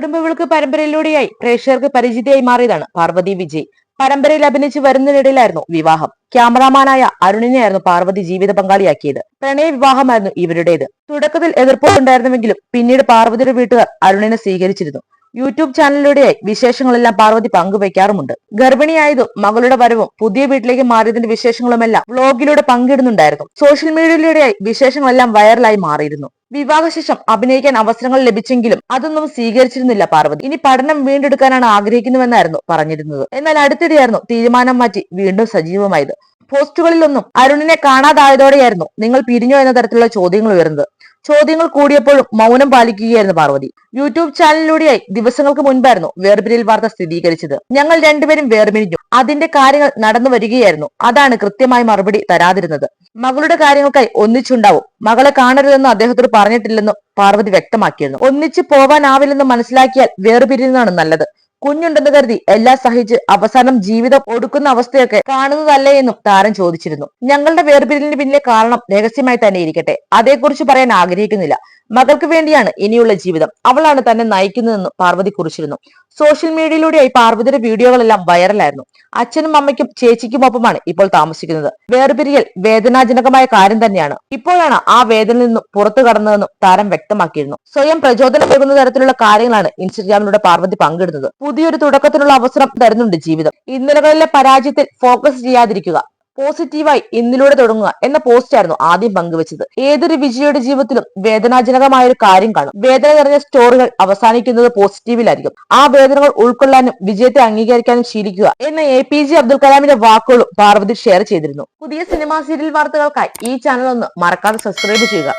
കുടുംബവിളക്ക് പരമ്പരയിലൂടെയായി പ്രേക്ഷകർക്ക് പരിചിതയായി മാറിയതാണ് പാർവതി വിജയ്. പരമ്പരയിൽ അഭിനയിച്ച് വരുന്നതിനിടയിലായിരുന്നു വിവാഹം. ക്യാമറാമാനായ അരുണിനെയായിരുന്നു പാർവതി ജീവിത പങ്കാളിയാക്കിയത്. പ്രണയ വിവാഹമായിരുന്നു ഇവരുടേത്. തുടക്കത്തിൽ എതിർപ്പുണ്ടായിരുന്നുവെങ്കിലും പിന്നീട് പാർവതിയുടെ വീട്ടുകാർ അരുണിനെ സ്വീകരിച്ചിരുന്നു. യൂട്യൂബ് ചാനലിലൂടെയായി വിശേഷങ്ങളെല്ലാം പാർവതി പങ്കുവയ്ക്കാറുമുണ്ട് ഗർഭിണിയായതും മകളുടെ വരവും പുതിയ വീട്ടിലേക്ക് മാറിയതിന്റെ വിശേഷങ്ങളുമെല്ലാം വ്ളോഗിലൂടെ പങ്കിടുന്നുണ്ടായിരുന്നു. സോഷ്യൽ മീഡിയയിലൂടെയായി വിശേഷങ്ങളെല്ലാം വൈറലായി മാറിയിരുന്നു. വിവാഹശേഷം അഭിനയിക്കാൻ അവസരങ്ങൾ ലഭിച്ചെങ്കിലും അതൊന്നും സ്വീകരിച്ചിരുന്നില്ല പാർവതി. ഇനി പഠനം വീണ്ടെടുക്കാനാണ് ആഗ്രഹിക്കുന്നുവെന്നായിരുന്നു പറഞ്ഞിരുന്നത്. എന്നാൽ അടുത്തിടെയായിരുന്നു തീരുമാനം മാറ്റി വീണ്ടും സജീവമായത്. പോസ്റ്റുകളിലൊന്നും അരുണിനെ കാണാതായതോടെയായിരുന്നു നിങ്ങൾ പിരിഞ്ഞോ എന്ന തരത്തിലുള്ള ചോദ്യങ്ങൾ ഉയർന്നത്. ചോദ്യങ്ങൾ കൂടിയപ്പോഴും മൗനം പാലിക്കുകയായിരുന്നു പാർവതി. യൂട്യൂബ് ചാനലിലൂടെയായി ദിവസങ്ങൾക്ക് മുൻപായിരുന്നു വേർപിരിയൽ വാർത്ത സ്ഥിരീകരിച്ചത്. ഞങ്ങൾ രണ്ടുപേരും വേർപിരിഞ്ഞു. അതിന്റെ കാര്യങ്ങൾ നടന്നു വരികയായിരുന്നു. അതാണ് കൃത്യമായി മറുപടി തരാതിരുന്നത്. മകളുടെ കാര്യങ്ങൾക്കായി ഒന്നിച്ചുണ്ടാവും. മകളെ കാണരുതെന്ന് അദ്ദേഹത്തോട് പറഞ്ഞിട്ടില്ലെന്നും പാർവതി വ്യക്തമാക്കിയിരുന്നു. ഒന്നിച്ചു പോവാനാവില്ലെന്ന് മനസ്സിലാക്കിയാൽ വേർപിരിയുന്നതാണ് നല്ലത്. കുഞ്ഞുണ്ടെന്ന് കരുതി എല്ലാം സഹിച്ച് അവസാനം ജീവിതം ഒടുക്കുന്ന അവസ്ഥയൊക്കെ കാണുന്നതല്ലേ എന്നും താരം ചോദിച്ചിരുന്നു. ഞങ്ങളുടെ വേർപിരിലിന് പിന്നിലെ കാരണം രഹസ്യമായി തന്നെ ഇരിക്കട്ടെ. അതേക്കുറിച്ച് പറയാൻ ആഗ്രഹിക്കുന്നില്ല. മകൾക്ക് വേണ്ടിയാണ് ഇനിയുള്ള ജീവിതം. അവളാണ് തന്നെ നയിക്കുന്നതെന്ന് പാർവതി കുറിച്ചിരുന്നു. സോഷ്യൽ മീഡിയയിലൂടെയായി പാർവതിയുടെ വീഡിയോകളെല്ലാം വൈറലായിരുന്നു. അച്ഛനും അമ്മയ്ക്കും ചേച്ചിക്കുമൊപ്പമാണ് ഇപ്പോൾ താമസിക്കുന്നത്. വേർപിരിയൽ വേദനാജനകമായ കാര്യം തന്നെയാണ്. ഇപ്പോഴാണ് ആ വേദനയിൽ നിന്നും പുറത്തു കടന്നതെന്നും താരം വ്യക്തമാക്കിയിരുന്നു. സ്വയം പ്രചോദനം നൽകുന്ന തരത്തിലുള്ള കാര്യങ്ങളാണ് ഇൻസ്റ്റഗ്രാമിലൂടെ പാർവതി പങ്കിടുന്നത്. പുതിയൊരു തുടക്കത്തിനുള്ള അവസരം തരുന്നുണ്ട് ജീവിതം. ഇന്നലകളിലെ പരാജയത്തിൽ ഫോക്കസ് ചെയ്യാതിരിക്കുക. പോസിറ്റീവായി ഇന്നിലൂടെ തുടങ്ങുക എന്ന പോസ്റ്റായിരുന്നു ആദ്യം പങ്കുവച്ചത്. ഏതൊരു വിജയയുടെ ജീവിതത്തിലും വേദനാജനകമായ ഒരു കാര്യം കാണും. വേദന നിറഞ്ഞ സ്റ്റോറികൾ അവസാനിക്കുന്നത് പോസിറ്റീവിലായിരിക്കും ആ വേദനകൾ ഉൾക്കൊള്ളാനും വിജയത്തെ അംഗീകരിക്കാനും ശീലിക്കുക എന്ന എ പി ജെ അബ്ദുൽ കലാമിന്റെ വാക്കുകളും പാർവതി ഷെയർ ചെയ്തിരുന്നു. പുതിയ സിനിമാ സീരിയൽ വാർത്തകൾക്കായി ഈ ചാനൽ ഒന്ന് മറക്കാതെ സബ്സ്ക്രൈബ് ചെയ്യുക.